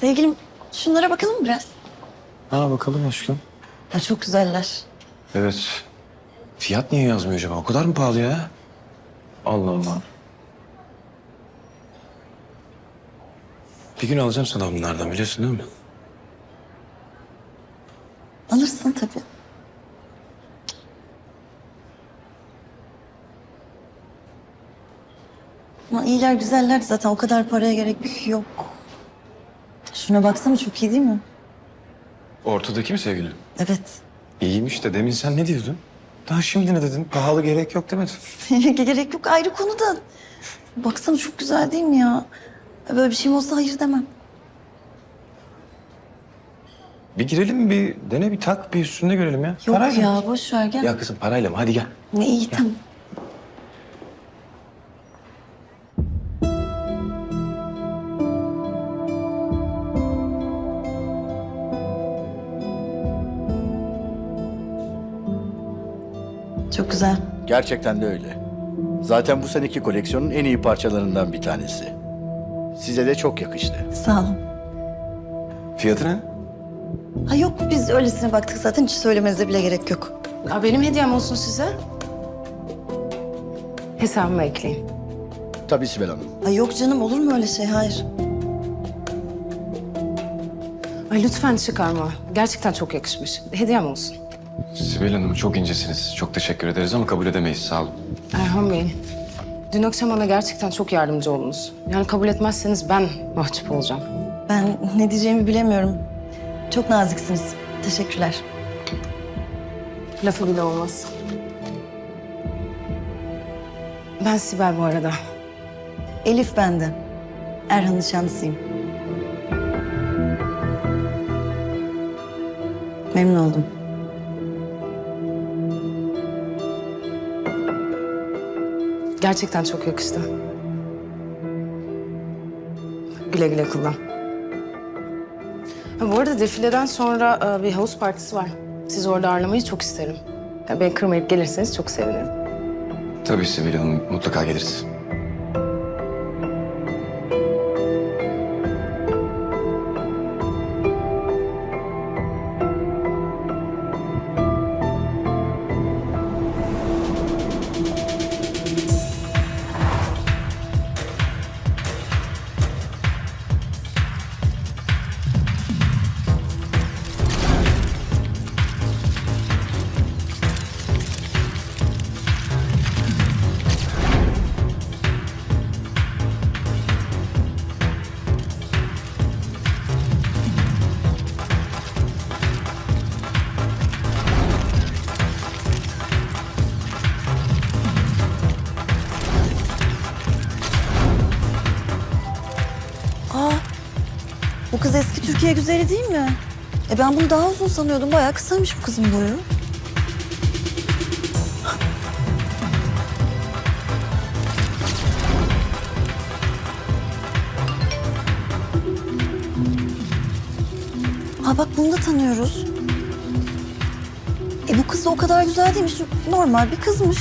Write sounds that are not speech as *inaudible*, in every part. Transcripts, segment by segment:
Sevgilim şunlara bakalım biraz? Ha bakalım aşkım. Ya çok güzeller. Evet. Fiyat niye yazmıyor acaba? O kadar mı pahalı ya? Allah Allah. Bir gün alacağım sana bunlardan biliyorsun değil mi? Alırsın tabii. Ama iyiler güzeller zaten o kadar paraya gerek yok. Şuna baksana çok iyi değil mi? Ortadaki mi sevgilin? Evet. İyiymiş de demin sen ne diyordun? Daha şimdi ne dedin? Pahalı gerek yok demedin. *laughs* gerek yok ayrı konu da. Baksana çok güzel değil mi ya? Böyle bir şeyim olsa hayır demem. Bir girelim bir dene bir tak bir üstünde görelim ya. Yok Parayla ya mı? boş ver gel. Ya kızım parayla mı? Hadi gel. Ne iyi tamam. Güzel. Gerçekten de öyle. Zaten bu seneki koleksiyonun en iyi parçalarından bir tanesi. Size de çok yakıştı. Sağ olun. Fiyatı ne? Ha yok biz öylesine baktık zaten hiç söylemenize bile gerek yok. Ya benim hediyem olsun size. Hesabıma ekleyin. Tabii Sibel Hanım. Ay yok canım olur mu öyle şey hayır. Ay lütfen çıkarma. Gerçekten çok yakışmış. Hediyem olsun. Sibel Hanım çok incesiniz. Çok teşekkür ederiz ama kabul edemeyiz. Sağ olun. Erhan Bey, dün akşam bana gerçekten çok yardımcı oldunuz. Yani kabul etmezseniz ben mahcup olacağım. Ben ne diyeceğimi bilemiyorum. Çok naziksiniz. Teşekkürler. Lafı bile olmaz. Ben Sibel bu arada. Elif bende. Erhan nişanlısıyım. Memnun oldum. Gerçekten çok yakıştı. Güle güle kullan. Ha, bu arada defileden sonra e, bir havuz partisi var. Sizi orada ağırlamayı çok isterim. Ya, beni kırmayıp gelirseniz çok sevinirim. Tabii Sibel Hanım mutlaka geliriz. Türkiye güzeli değil mi? E ben bunu daha uzun sanıyordum. Bayağı kısaymış bu kızın boyu. Ha bak bunu da tanıyoruz. E bu kız da o kadar güzel değilmiş. Normal bir kızmış.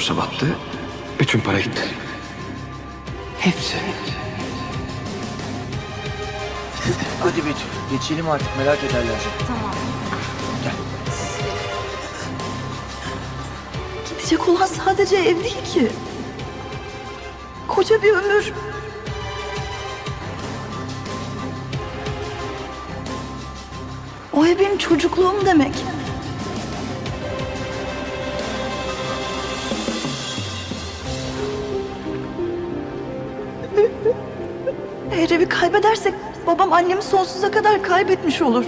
Borsa battı. Bütün para gitti. Hepsi. Hadi Betül geçelim artık merak ederler. Gidecek olan sadece ev değil ki. Koca bir ömür. O ev benim çocukluğum demek. Evi kaybedersek babam annemi sonsuza kadar kaybetmiş olur.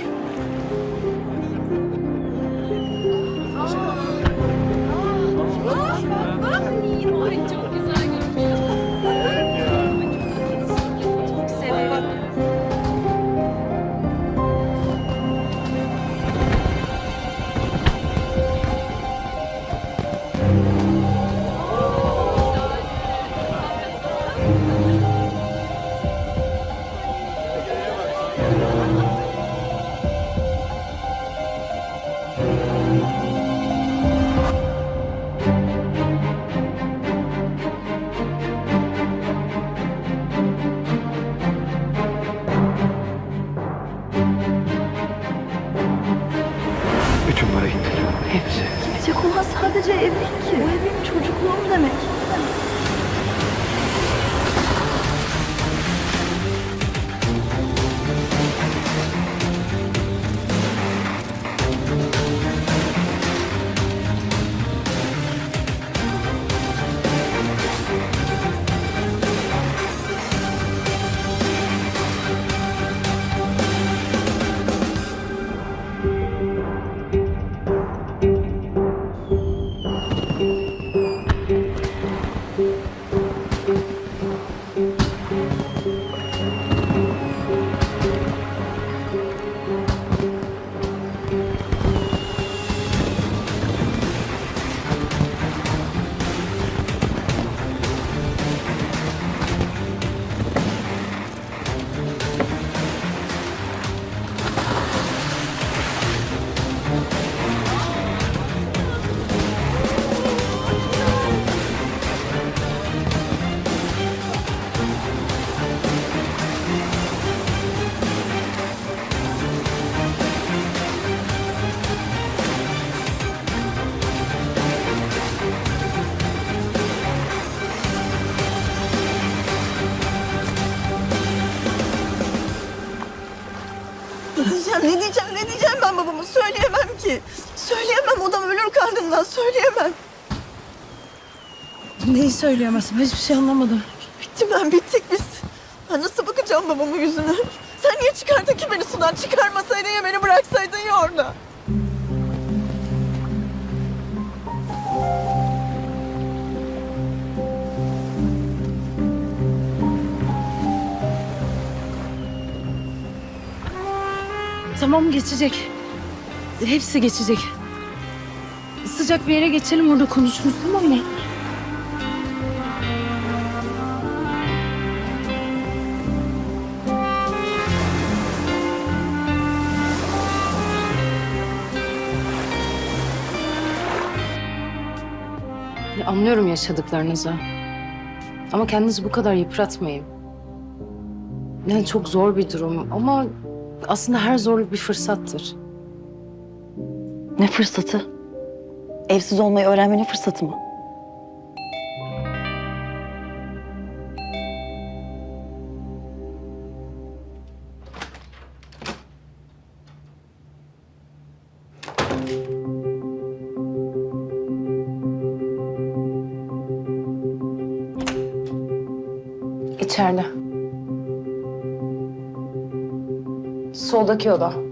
Karnımdan söyleyemem. Neyi söyleyemezsin? Hiçbir şey anlamadım. Bittim ben, bittik biz. Ben nasıl bakacağım babamın yüzüne? Sen niye çıkardın ki beni sudan? Çıkarmasaydın ya beni bıraksaydın ya orada. Tamam geçecek. Hepsi geçecek. Sıcak bir yere geçelim orada konuşuruz tamam mı? Ya Anlıyorum yaşadıklarınızı. Ama kendinizi bu kadar yıpratmayın. Yani çok zor bir durum ama aslında her zorluk bir fırsattır. Ne fırsatı? Evsiz olmayı öğrenmenin fırsatı mı? İçeride. Soldaki oda.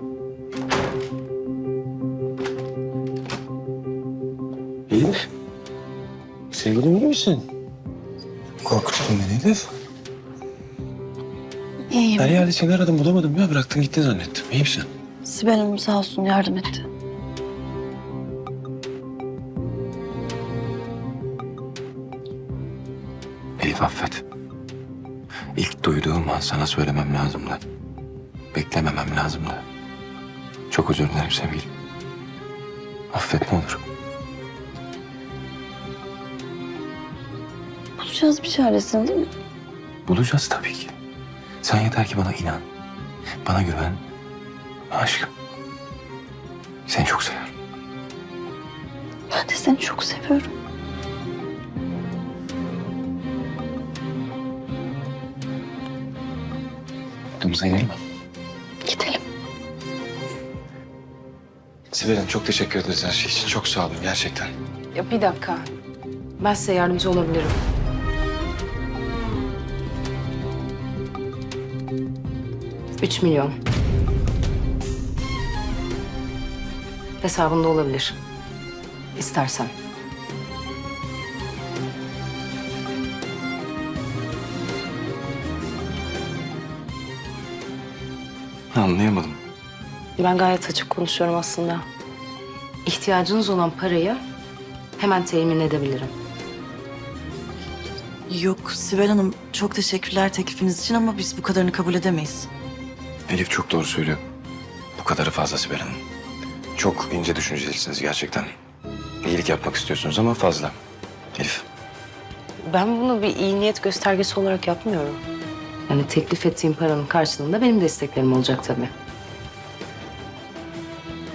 Misin? Korkuttun beni Elif. İyiyim. Her yerde seni aradım bulamadım ya. Bıraktın gittin zannettim. İyi misin? Sibel Hanım sağ olsun yardım etti. Elif affet. İlk duyduğum an sana söylemem lazımdı. Beklememem lazımdı. Çok özür dilerim sevgilim. Affet ne olur. Bulacağız bir çaresini değil mi? Bulacağız tabii ki. Sen yeter ki bana inan. Bana güven. Aşkım. Seni çok seviyorum. Ben de seni çok seviyorum. Odamıza inelim mi? Gidelim. Sibel Hanım çok teşekkür ederiz her şey için. Çok sağ olun gerçekten. Ya bir dakika. Ben size yardımcı olabilirim. Üç milyon. Hesabında olabilir. İstersen. Anlayamadım. Ben gayet açık konuşuyorum aslında. İhtiyacınız olan parayı hemen temin edebilirim. Yok Sibel Hanım çok teşekkürler teklifiniz için ama biz bu kadarını kabul edemeyiz. Elif çok doğru söylüyor. Bu kadarı fazla Sibel. Çok ince düşüncelisiniz gerçekten. İyilik yapmak istiyorsunuz ama fazla. Elif. Ben bunu bir iyi niyet göstergesi olarak yapmıyorum. Yani teklif ettiğim paranın karşılığında benim desteklerim olacak tabii.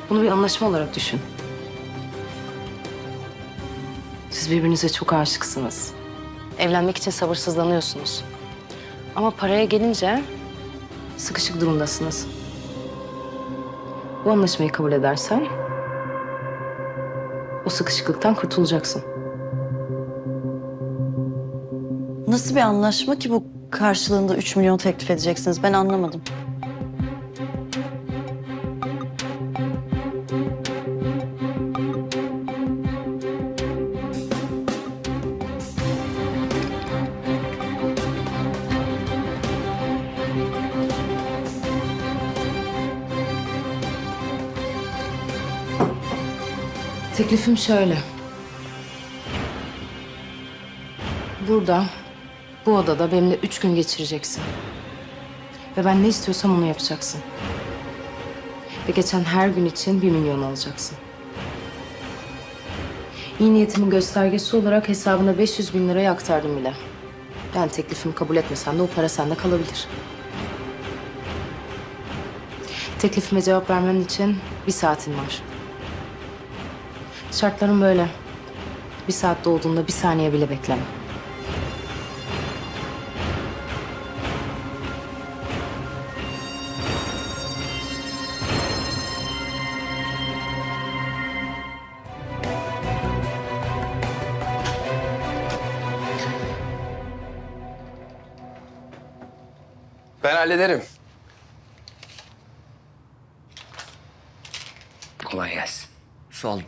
Bunu bir anlaşma olarak düşün. Siz birbirinize çok aşıksınız. Evlenmek için sabırsızlanıyorsunuz. Ama paraya gelince sıkışık durumdasınız. Bu anlaşmayı kabul edersen o sıkışıklıktan kurtulacaksın. Nasıl bir anlaşma ki bu karşılığında 3 milyon teklif edeceksiniz ben anlamadım. Teklifim şöyle. Burada, bu odada benimle üç gün geçireceksin. Ve ben ne istiyorsam onu yapacaksın. Ve geçen her gün için bir milyon alacaksın. İyi niyetimin göstergesi olarak hesabına 500 bin lirayı aktardım bile. Ben teklifimi kabul etmesen de o para sende kalabilir. Teklifime cevap vermen için bir saatin var. Şartlarım böyle. Bir saat dolduğunda bir saniye bile bekleme. Ben hallederim. Kolay gelsin. Sağ olun.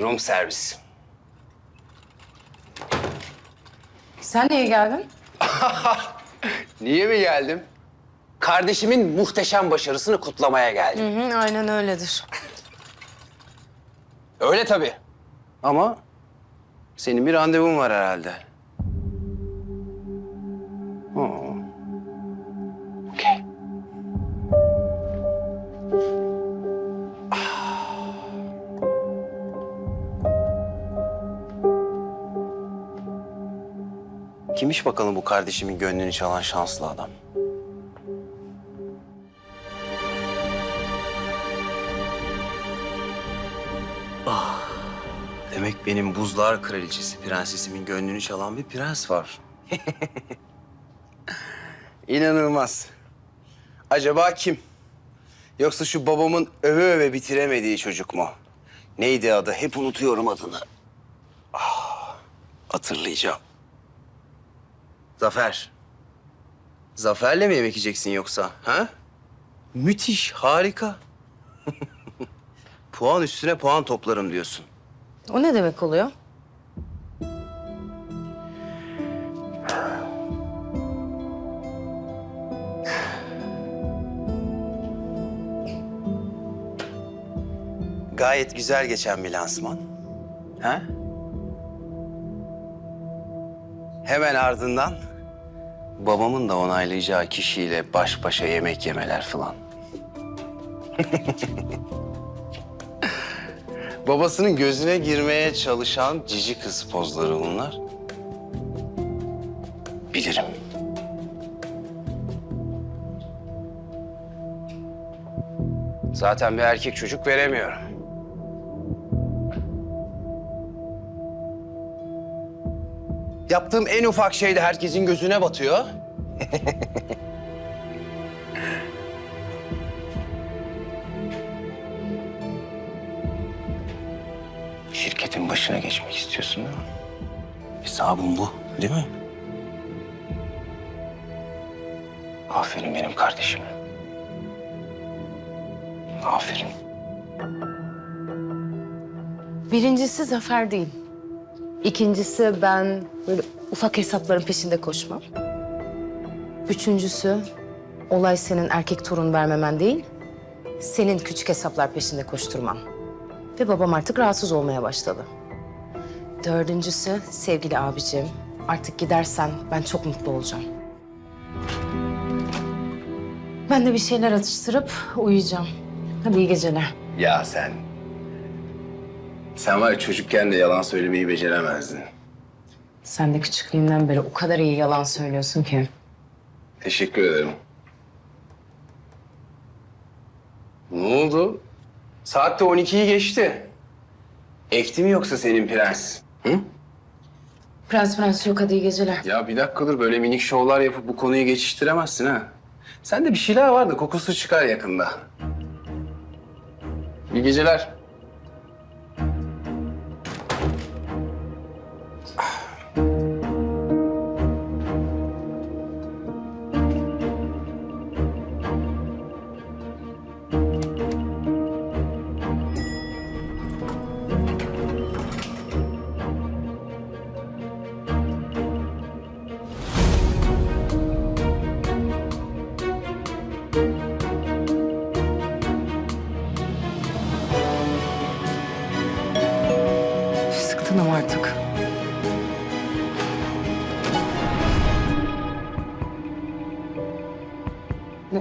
Room servis. Sen niye geldin? *laughs* Niye mi geldim? Kardeşimin muhteşem başarısını kutlamaya geldim. Hı hı, aynen öyledir. Öyle tabii. Ama senin bir randevun var herhalde. Kimmiş bakalım bu kardeşimin gönlünü çalan şanslı adam? Demek benim buzlar kraliçesi prensesimin gönlünü çalan bir prens var. *laughs* İnanılmaz. Acaba kim? Yoksa şu babamın öve öve bitiremediği çocuk mu? Neydi adı? Hep unutuyorum adını. Ah, hatırlayacağım. Zafer. Zafer'le mi yemek yiyeceksin yoksa? Ha? Müthiş, harika. *laughs* puan üstüne puan toplarım diyorsun. O ne demek oluyor? Gayet güzel geçen bir lansman. Ha? Hemen ardından babamın da onaylayacağı kişiyle baş başa yemek yemeler falan. *laughs* babasının gözüne girmeye çalışan cici kız pozları bunlar. Bilirim. Zaten bir erkek çocuk veremiyorum. Yaptığım en ufak şey de herkesin gözüne batıyor. *laughs* Şirketin başına geçmek istiyorsun değil mi? Hesabın bu, değil mi? Aferin benim kardeşim. Aferin. Birincisi zafer değil. İkincisi ben böyle ufak hesapların peşinde koşmam. Üçüncüsü olay senin erkek torun vermemen değil, senin küçük hesaplar peşinde koşturman. Ve babam artık rahatsız olmaya başladı. Dördüncüsü sevgili abicim, artık gidersen ben çok mutlu olacağım. Ben de bir şeyler atıştırıp uyuyacağım. Hadi iyi geceler. Ya sen... Sen var ya çocukken de yalan söylemeyi beceremezdin. Sen de küçüklüğünden beri o kadar iyi yalan söylüyorsun ki. Teşekkür ederim. Ne oldu? Saat de 12'yi geçti. Ekti mi yoksa senin prens? Hı? Prens prens yok hadi iyi geceler. Ya bir dakika dur böyle minik şovlar yapıp bu konuyu geçiştiremezsin ha. Sende bir şeyler var da kokusu çıkar yakında. İyi geceler.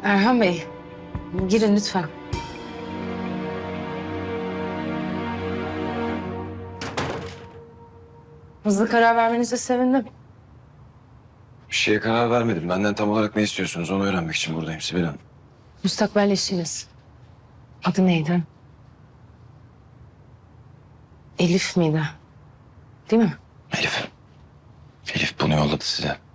Erhan Bey, girin lütfen. Hızlı karar vermenize sevindim. Bir şeye karar vermedim. Benden tam olarak ne istiyorsunuz onu öğrenmek için buradayım Sibel Hanım. Müstakbel eşiniz. Adı neydi? Elif miydi? Değil mi? Elif. Elif bunu yolladı size.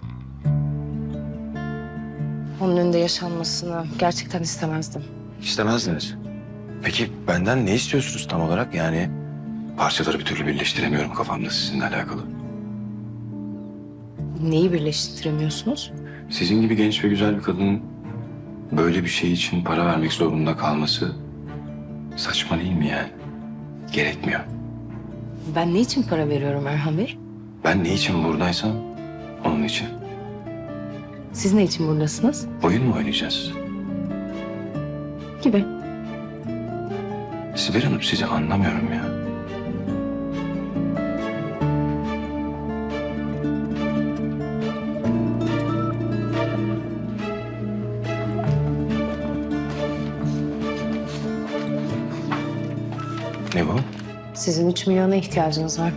Onun önünde yaşanmasını gerçekten istemezdim. İstemezdiniz. Peki benden ne istiyorsunuz tam olarak? Yani parçaları bir türlü birleştiremiyorum kafamda sizinle alakalı. Neyi birleştiremiyorsunuz? Sizin gibi genç ve güzel bir kadının böyle bir şey için para vermek zorunda kalması saçma değil mi yani? Gerekmiyor. Ben ne için para veriyorum Erhan Bey? Ben ne için buradaysam onun için. Siz ne için buradasınız? Oyun mu oynayacağız? Gibi. Sibel Hanım sizi anlamıyorum ya. Ne bu? Sizin üç milyona ihtiyacınız var.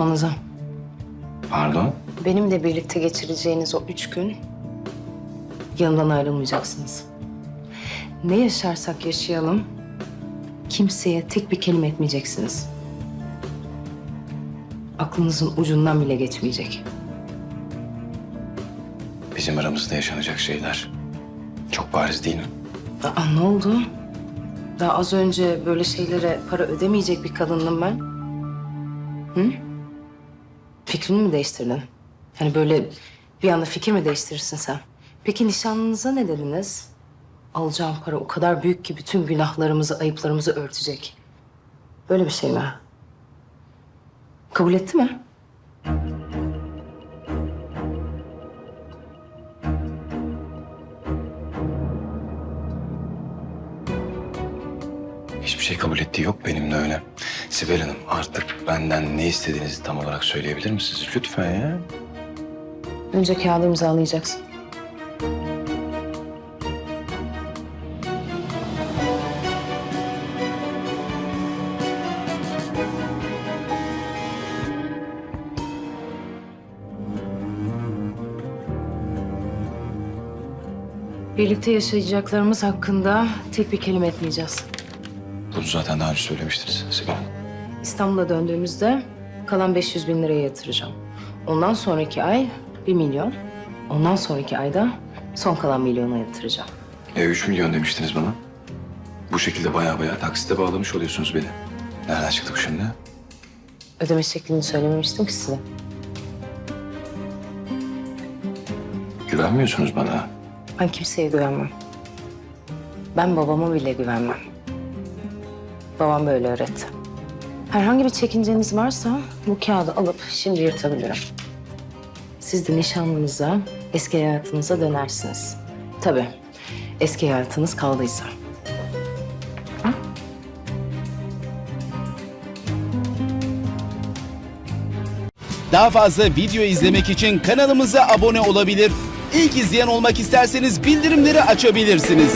Susmanıza. Pardon? Benimle birlikte geçireceğiniz o üç gün yanımdan ayrılmayacaksınız. Ne yaşarsak yaşayalım kimseye tek bir kelime etmeyeceksiniz. Aklınızın ucundan bile geçmeyecek. Bizim aramızda yaşanacak şeyler çok bariz değil mi? Aa, ne oldu? Daha az önce böyle şeylere para ödemeyecek bir kadındım ben. Hı? Fikrini mi değiştirdin? Yani böyle bir anda fikir mi değiştirirsin sen? Peki nişanlınıza ne dediniz? Alacağım para o kadar büyük ki bütün günahlarımızı, ayıplarımızı örtecek. Böyle bir şey mi? Kabul etti mi? şey kabul ettiği yok benimle öyle. Sibel Hanım artık benden ne istediğinizi tam olarak söyleyebilir misiniz lütfen ya? Önce kağıdı imzalayacaksın. Birlikte yaşayacaklarımız hakkında tek bir kelime etmeyeceğiz. Bunu zaten daha önce söylemiştiniz Sibel Hanım. İstanbul'a döndüğümüzde kalan 500 bin liraya yatıracağım. Ondan sonraki ay 1 milyon. Ondan sonraki ayda son kalan milyona yatıracağım. E 3 milyon demiştiniz bana. Bu şekilde baya baya taksite bağlamış oluyorsunuz beni. Nereden çıktı bu şimdi? Ödeme şeklini söylememiştim ki size. Güvenmiyorsunuz bana. Ben kimseye güvenmem. Ben babama bile güvenmem. Babam böyle öğretti. Herhangi bir çekinceniz varsa bu kağıdı alıp şimdi yırtabilirim. Siz de nişanlınıza, eski hayatınıza dönersiniz. Tabii, eski hayatınız kaldıysa. Daha fazla video izlemek için kanalımıza abone olabilir. İlk izleyen olmak isterseniz bildirimleri açabilirsiniz.